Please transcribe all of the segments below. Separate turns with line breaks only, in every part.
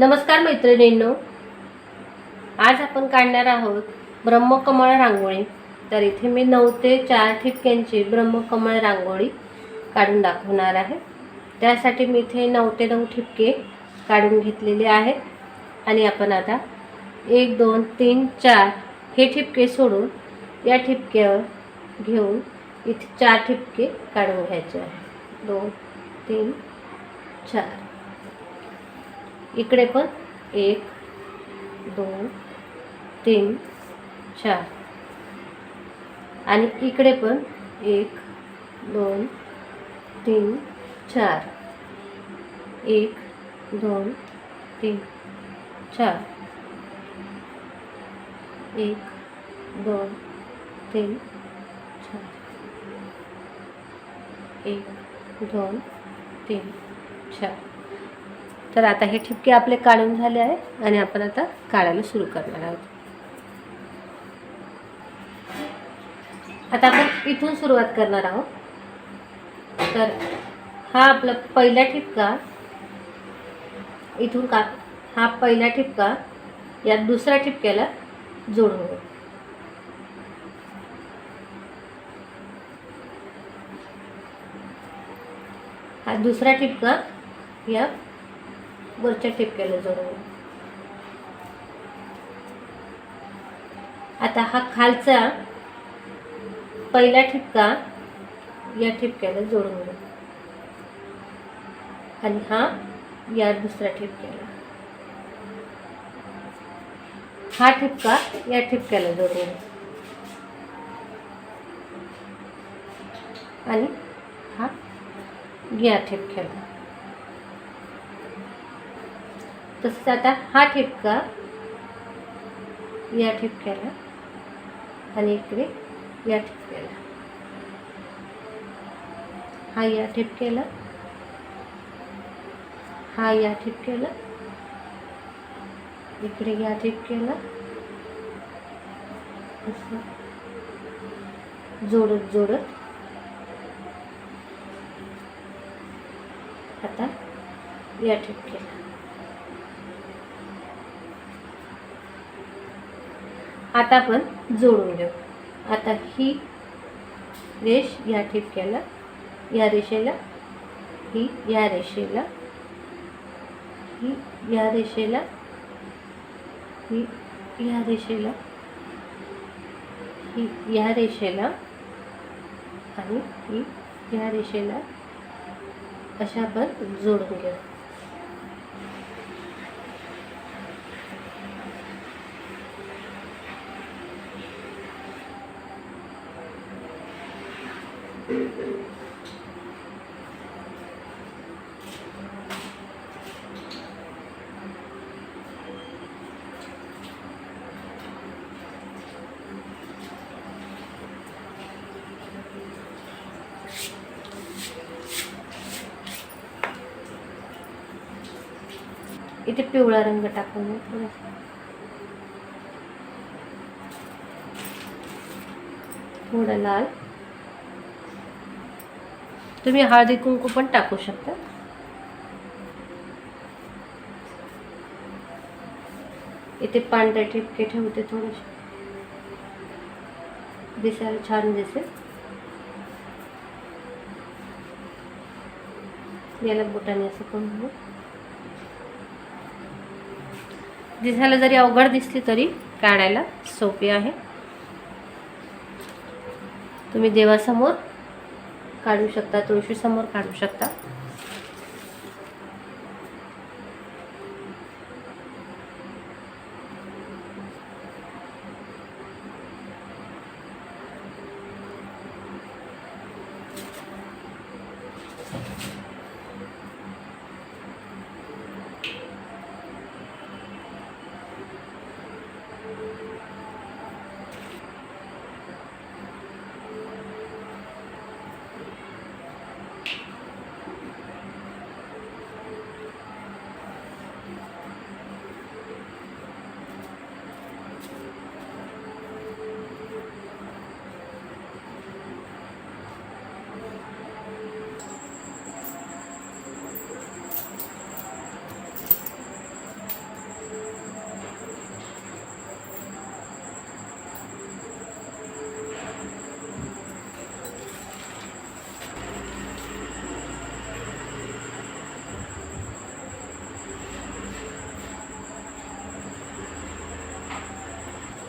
नमस्कार मैत्रिणींनो. आज आपण काढणार आहोत ब्रह्मकमळ रांगोळी. तर इथे मी नऊ ते चार ठिपक्यांची ब्रह्मकमळ रांगोळी काढून दाखवणार आहे. त्यासाठी मी इथे नऊ ते नऊ ठिपके काढून घेतलेले आहेत. आणि आपण आता एक दोन तीन चार हे ठिपके सोडून या ठिपक्यावर घेऊन इथे चार ठिपके काढून घ्यायचे आहे दोन तीन चार. इकडे पण एक दोन तीन चार. आणि इकडे पण एक दोन तीन चार. एक दोन तीन चार. एक दोन तीन चार. एक दोन तीन चार. तर आता हे ठिपके आपले काढून झाले आहे आणि आपण आता काढायला सुरू करणार आहोत. आता आपण इथून सुरुवात करणार आहोत. तर हा आपला पहिला ठिपका इथून का हा पहिला ठिपका या दुसऱ्या ठिपक्याला जोडून घेऊ. हा दुसरा ठिपका या वरच्या ठिपक्याला जोडून आता हा खालचा पहिला ठिपका या ठिपक्याला जोडून घेऊ आणि हा या दुसऱ्या ठिपक्याला. हा ठिपका या ठिपक्याला जोडून आणि हा या ठिपक्याला. तसंच आता हा ठिपका या ठिपक्याला आणि इकडे या ठिपक्याला. हा या ठिपक्याला हा या ठिपक्याला इकडे या ठिपक्याला असं जोडत जोडत आता या ठिपक्याला. आता आपण जोडून घेऊ. आता ही रेष या ठिपक्याला या रेषेला ही या रेषेला ही या रेषेला ही या रेषेला ही या रेषेला आणि ही या रेषेला अशा आपण जोडून घेऊ. इथे पिवळा रंग टाकून घेऊ थोडासा थोडा लाल तुम्ही हळदी कुंकू पण टाकू शकता. इथे पांढरे ठिपके ठेवते थोडेसे. दिसायला छान दिसेल. याला बोटाने असं करून दिसायला जरी अवघड दिसली तरी काढायला सोपी आहे. तुम्ही देवासमोर काढू शकता तुळशीसमोर काढू शकता.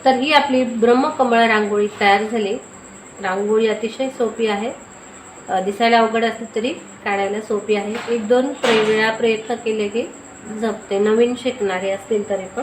तर ही आपली ब्रह्मकमळ रांगोळी तयार झाली. रांगोळी अतिशय सोपी आहे. दिसायला अवघड असली तरी काढायला सोपी आहे. एक दोन वेळा प्रयत्न केले की जपते. नवीन शिकणारे असतील तरी पण.